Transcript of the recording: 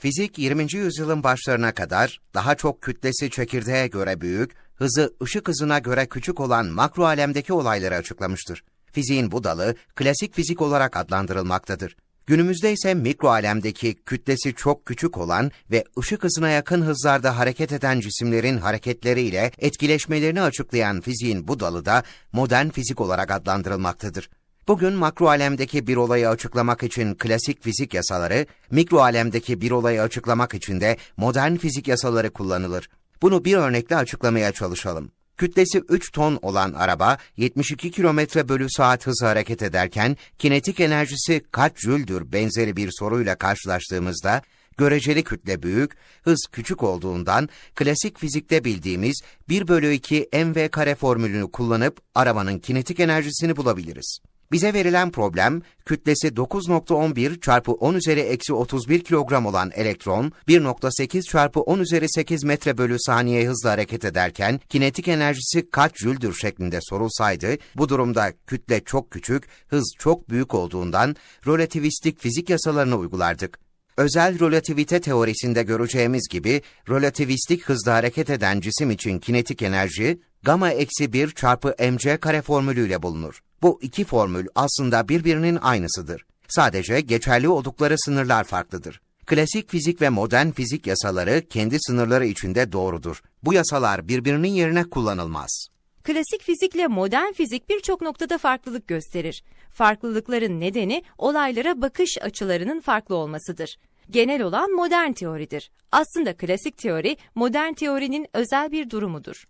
Fizik 20. yüzyılın başlarına kadar daha çok kütlesi çekirdeğe göre büyük, hızı ışık hızına göre küçük olan makro alemdeki olayları açıklamıştır. Fiziğin bu dalı klasik fizik olarak adlandırılmaktadır. Günümüzde ise mikro alemdeki kütlesi çok küçük olan ve ışık hızına yakın hızlarda hareket eden cisimlerin hareketleriyle etkileşmelerini açıklayan fiziğin bu dalı da modern fizik olarak adlandırılmaktadır. Bugün makro alemdeki bir olayı açıklamak için klasik fizik yasaları, mikro alemdeki bir olayı açıklamak için de modern fizik yasaları kullanılır. Bunu bir örnekle açıklamaya çalışalım. Kütlesi 3 ton olan araba 72 kilometre bölü saat hızla hareket ederken kinetik enerjisi kaç jüldür benzeri bir soruyla karşılaştığımızda göreceli kütle büyük, hız küçük olduğundan klasik fizikte bildiğimiz 1 bölü 2 mv kare formülünü kullanıp arabanın kinetik enerjisini bulabiliriz. Bize verilen problem, kütlesi 9.11 çarpı 10 üzeri eksi 31 kilogram olan elektron, 1.8 çarpı 10 üzeri 8 metre bölü saniye hızla hareket ederken, kinetik enerjisi kaç jüldür şeklinde sorulsaydı, bu durumda kütle çok küçük, hız çok büyük olduğundan relativistik fizik yasalarını uygulardık. Özel relativite teorisinde göreceğimiz gibi, relativistik hızda hareket eden cisim için kinetik enerji, gamma eksi 1 çarpı mc kare formülüyle bulunur. Bu iki formül aslında birbirinin aynısıdır. Sadece geçerli oldukları sınırlar farklıdır. Klasik fizik ve modern fizik yasaları kendi sınırları içinde doğrudur. Bu yasalar birbirinin yerine kullanılmaz. Klasik fizikle modern fizik birçok noktada farklılık gösterir. Farklılıkların nedeni olaylara bakış açılarının farklı olmasıdır. Genel olan modern teoridir. Aslında klasik teori modern teorinin özel bir durumudur.